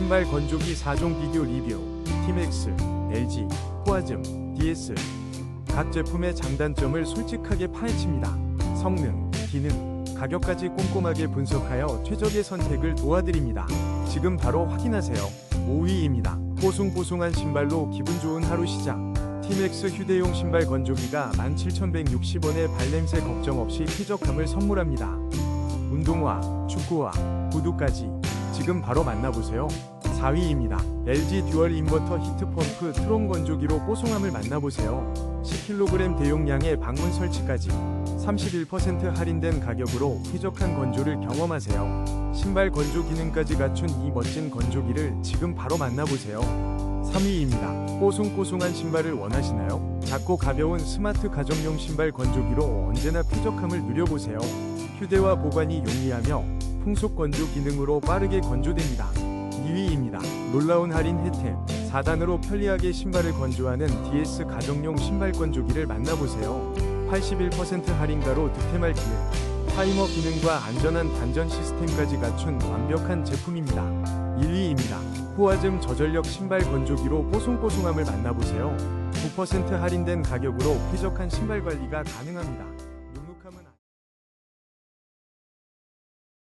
신발 건조기 4종 비교 리뷰 팀엑스, LG, 호아즘, DS 각 제품의 장단점을 솔직하게 파헤칩니다. 성능, 기능, 가격까지 꼼꼼하게 분석하여 최적의 선택을 도와드립니다. 지금 바로 확인하세요. 5위입니다. 뽀송뽀송한 신발로 기분 좋은 하루 시작. 팀엑스 휴대용 신발 건조기가 17,160원에 발냄새 걱정 없이 쾌적함을 선물합니다. 운동화, 축구화, 구두까지 지금 바로 만나보세요. 4위입니다. LG 듀얼 인버터 히트펌프 트론 건조기로 뽀송함을 만나보세요. 10kg 대용량의 방문 설치까지 31% 할인된 가격으로 쾌적한 건조를 경험하세요. 신발 건조 기능까지 갖춘 이 멋진 건조기를 지금 바로 만나보세요. 3위입니다. 뽀송뽀송한 신발을 원하시나요? 작고 가벼운 스마트 가정용 신발 건조기로 언제나 쾌적함을 누려보세요. 휴대와 보관이 용이하며 풍속 건조 기능으로 빠르게 건조됩니다. 2위입니다. 놀라운 할인 혜택. 4단으로 편리하게 신발을 건조하는 DS 가정용 신발 건조기를 만나보세요. 81% 할인가로 득템할 기회. 타이머 기능과 안전한 단전 시스템까지 갖춘 완벽한 제품입니다. 1위입니다. 호아즘 저전력 신발 건조기로 뽀송뽀송함을 만나보세요. 9% 할인된 가격으로 쾌적한 신발 관리가 가능합니다.